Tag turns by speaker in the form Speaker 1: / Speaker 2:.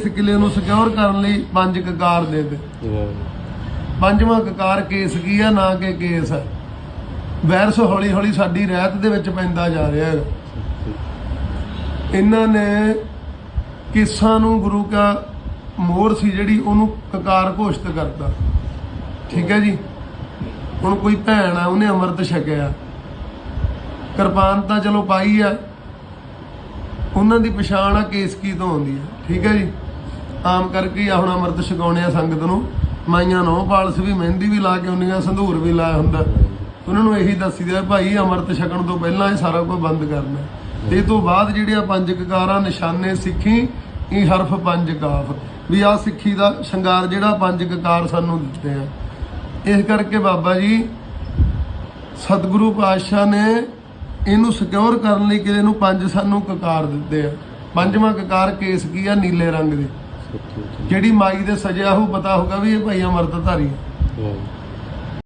Speaker 1: ਇਸ ਕਿਲੇ ਨੂੰ ਸਿਕਿਉਰ ਕਰਨ ਲਈ ਪੰਜ ਕਕਾਰ ਦੇ ਦੇ ਪੰਜਵਾਂ ਕਕਾਰ ਕੇਸ ਕੀ ਆ, ਨਾ ਕਿ ਕੇਸ ਹੈ ਵਾਇਰਸ ਹੌਲੀ ਹੌਲੀ ਸਾਡੀ ਰਹਿਤ ਦੇ ਵਿੱਚ ਪੈਂਦਾ ਜਾ ਰਿਹਾ ਹੈ। ਇਹਨਾਂ ਨੇ ਕੇਸਾਂ ਨੂੰ ਗੁਰੂ ਕਾ ਮੋਹਰ ਸੀ ਜਿਹੜੀ ਉਹਨੂੰ ਕਕਾਰ ਘੋਸ਼ਿਤ ਕਰਤਾ। ਠੀਕ ਹੈ ਜੀ? ਹੁਣ ਕੋਈ ਭੈਣ ਆ, ਉਹਨੇ ਅੰਮ੍ਰਿਤ ਛਕਿਆ। ਕਿਰਪਾਨ ਤਾਂ ਚਲੋ ਪਾਈ ਆ। ਉਹਨਾਂ ਦੀ ਪਛਾਣ ਆ ਕੇਸਕੀ ਤੋਂ ਆਉਂਦੀ ਹੈ ਠੀਕ ਹੈ ਜੀ? ਆਮ ਕਰਕੇ ਆ ਹੁਣ ਅੰਮ੍ਰਿਤ ਛਕਾਉਣੇ ਆ ਸੰਗਤ ਨੂੰ। ਮਾਈਆਂ ਨੌ ਪਾਲਸ ਵੀ, ਮਹਿੰਦੀ ਵੀ ਲਾ ਕੇ ਹੁੰਦੀਆਂ ਸੰਧੂਰ ਵੀ ਲਾਇਆ ਹੁੰਦਾ। ਉਹਨਾਂ ਨੂੰ ਇਹੀ ਦੱਸੀਦਾ ਭਾਈ ਅੰਮ੍ਰਿਤ ਛਕਣ ਤੋਂ ਪਹਿਲਾਂ ਇਹ ਸਾਰਾ ਕੁਝ ਬੰਦ ਕਰਨਾ ਤੇ ਇਹ ਤੋਂ ਬਾਅਦ ਜਿਹੜੀਆਂ ਪੰਜ ਕਕਾਰਾਂ, ਨਿਸ਼ਾਨੇ, ਸਿੱਖੀ, ਇਹ ਹਰਫ ਪੰਜ ਕਾਫ। ਵੀ ਆ ਸਿੱਖੀ ਦਾ ਸ਼ਿੰਗਾਰ ਜਿਹੜਾ ਪੰਜ ਕਕਾਰ ਸਾਨੂੰ ਦਿੱਤੇ ਆ। ਇਸ ਕਰਕੇ ਬਾਬਾ ਜੀ, ਸਤਿਗੁਰੂ ਪਾਤਸ਼ਾਹ ਨੇ ਇਹਨੂੰ ਸਿਕਿਉਰ ਕਰਨ ਲਈ ਕਿਲੇ ਨੂੰ? ਪੰਜ ਸਾਨੂੰ ਕਕਾਰ ਦਿੱਤੇ ਆ। ਪੰਜਵਾਂ ਕਕਾਰ ਕੇਸ ਕੀ ਆ? ਨੀਲੇ ਰੰਗ ਦੇ। ਜਿਹੜੀ ਮਾਈ ਦੇ ਸਜਿਆ ਹੋ ਪਤਾ ਹੋਗਾ ਵੀ ਇਹ ਭਾਈ ਅਮਰਤਧਾਰੀ ਹੈ।